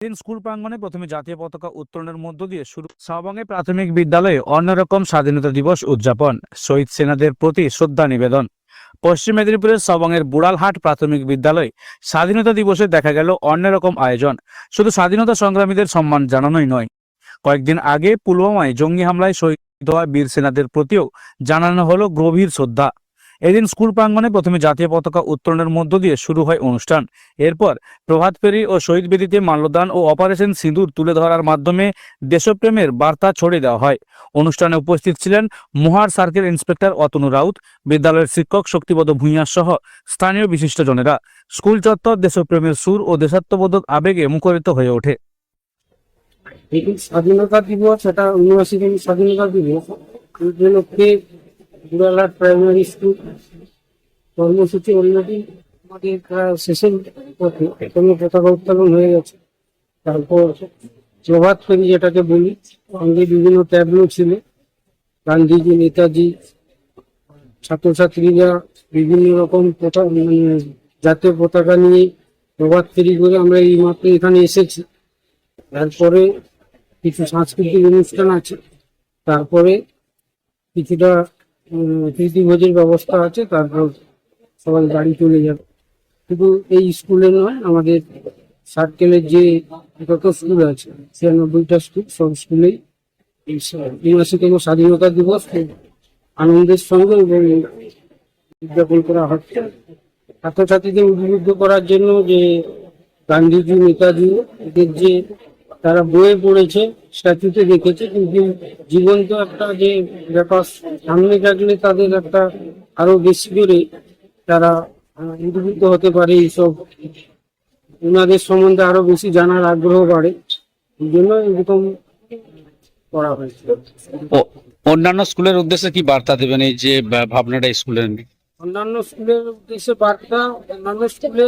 দিন স্কুল প্রাঙ্গনে প্রথমে জাতীয় পতাকা উত্তোলনের মধ্য দিয়ে শুরু। সাবাঙ্গে প্রাথমিক বিদ্যালয়ে অন্যরকম স্বাধীনতা দিবস উদযাপন। শহীদ সেনাদের প্রতি শ্রদ্ধা নিবেদন। পশ্চিম মেদিনীপুরের সবংয়ের বুড়ালহাট প্রাথমিক বিদ্যালয়ে স্বাধীনতা দিবসে দেখা গেল অন্যরকম আয়োজন। শুধু স্বাধীনতা সংগ্রামীদের সম্মান জানানোই নয়। কয়েকদিন আগে পুলওয়ামায় জঙ্গি হামলায় শহীদ হওয়া বীর সেনাদের প্রতিও জানানো হলো গভীর শ্রদ্ধা। এদিন স্কুল প্রাঙ্গণে প্রথমে জাতীয় পতাকা উত্তোলনের মধ্য দিয়ে শুরু হয় অনুষ্ঠান। এরপর প্রভাত ফেরি ও শহীদ বেদিতে মাল্যদান ও অপারেশন সিঁদুর তুলে ধরার মাধ্যমে দেশপ্রেমের বার্তা ছড়িয়ে দেওয়া হয়। অনুষ্ঠানে উপস্থিত ছিলেন মহার সার্কেল ইন্সপেক্টর অতনু রাউত, বিদ্যালয়ের শিক্ষক শক্তিপদ ভূঁইয়া সহ স্থানীয় বিশিষ্টজনেরা। স্কুল চত্বর দেশপ্রেমের সুর ও দেশাত্মবোধক আবেগে মুখরিত হয়ে ওঠে। স্বাধীনতা দিবস, এটা উনআশিতম স্বাধীনতা দিবস বুড়ালাট প্রাইমারি স্কুল কর্মসূচি অন্যটি আমাদের শেষের পথে পতাকা উত্তোলন হয়ে গেছে। তারপর প্রভাত ফেরি যেটাকে বলি সঙ্গে বিভিন্ন ট্যাবলো ছিল। গান্ধীজি, নেতাজি, ছাত্রছাত্রীরা বিভিন্ন রকম পতাকা মানে জাতীয় পতাকা নিয়ে প্রভাত ফেরি করে আমরা এই মাত্র এখানে এসেছি। তারপরে কিছু সাংস্কৃতিক অনুষ্ঠান আছে। তারপরে কিছুটা উম, প্রীতিভোজের ব্যবস্থা আছে তারপর সবাই গাড়ি চলে যাবে। শুধু এই স্কুলে নয় আমাদের সার্কেলের যে যত স্কুল আছে ছিয়ানব্বইটা স্কুল সব স্কুলেই এই মাসে কোনো স্বাধীনতা দিবস আনন্দের সঙ্গে এবং উদযাপন করা হচ্ছে। ছাত্রছাত্রীদের উদ্বুদ্ধ করার জন্য যে গান্ধীজি নেতাজি এদের যে তারা বইয়ে পড়েছে স্ট্যাচুতে দেখেছে কিন্তু জীবন্ত একটা যে ব্যাপার সামনে থাকলে তাদের একটা আরও বেশি করে তারা উদ্বুদ্ধ হতে পারে এইসব। ওনাদের সম্বন্ধে আরও বেশি জানার আগ্রহ বাড়ে। এই জন্য এরকম করা হয়েছে। অন্যান্য স্কুলের উদ্দেশ্যে কি বার্তা দেবেন এই যে ভাবনাটা স্কুলের? নিয়ে? অন্যান্য স্কুলের উদ্দেশ্যে বার্তা অন্যান্য স্কুলে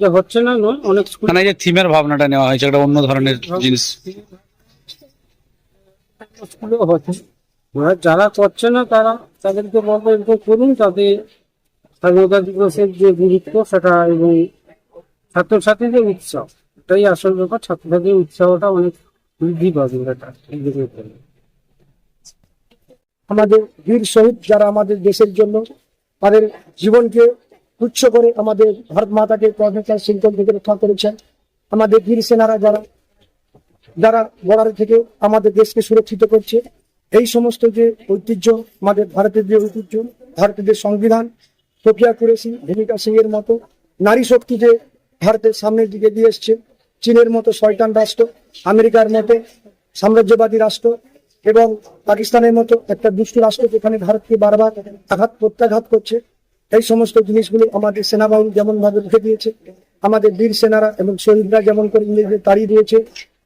যে হচ্ছে না নয় অনেক স্কুল মানে যে থিমের ভাবনাটা নেওয়া হয়েছে একটা অন্য ধরনের জিনিস। স্কুলেও হচ্ছে। যারা করছে না তারা তাদেরকে বলব করুন তাতে স্বাধীনতা দিবসের যে গুরুত্ব সেটা এবং ছাত্রছাত্রীদের উৎসাহ। এটাই আসল ব্যাপার। ছাত্রছাত্রীর উৎসাহটা অনেক বৃদ্ধি পাবে এটা আমাদের বীর শহীদ যারা আমাদের দেশের জন্য তাদের জীবনকে তুচ্ছ করে আমাদের ভারত মাতাকে প্রফেসর সিংকল থেকে রক্ষা করেছেন। আমাদের বীর সেনারা যারা যারা বর্ডার থেকে আমাদের দেশকে সুরক্ষিত করছে, এই সমস্ত যে ঐতিহ্য, আমাদের ভারতের যে ঐতিহ্য, ভারতের যে সংবিধান, প্রক্রিয়া করেছি ভূমিকা সিং এর মতো, নারী শক্তি যে ভারতের সামনের দিকে দিয়ে এসছে, চীনের মতো শয়তান রাষ্ট্র, আমেরিকার মতো সাম্রাজ্যবাদী রাষ্ট্র এবং পাকিস্তানের মতো একটা দুষ্ট রাষ্ট্র যেখানে ভারতকে বারবার আঘাত, প্রত্যাঘাত করছে। এই সমস্ত জিনিসগুলো আমাদের সেনাবাহিনী যেমন ভাবে রুখে দিয়েছে, আমাদের বীর সেনারা এবং শহীদরা যেমন করে ইংরেজদের তাড়িয়ে দিয়েছে,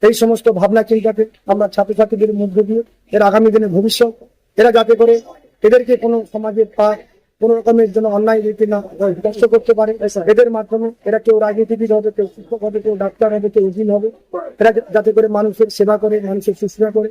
এই সমস্ত ভাবনা চিন্তাকে আমরা ছাত্রছাত্রীদের মধ্য দিয়ে এর আগামী দিনের ভবিষ্যৎ, এরা যাতে করে এদেরকে কোনো সমাজের পা, কোনো রকমের জন্য অন্যায় রীতি না স্পর্শ করতে পারে, এদের মাধ্যমে এরা কেউ রাজনীতিবিদ হবে, কেউ শিক্ষক হবে, কেউ ডাক্তার হবে, কেউ উকিল হবে, এরা যাতে করে মানুষের সেবা করে, মানুষের শুশ্রূষা করে।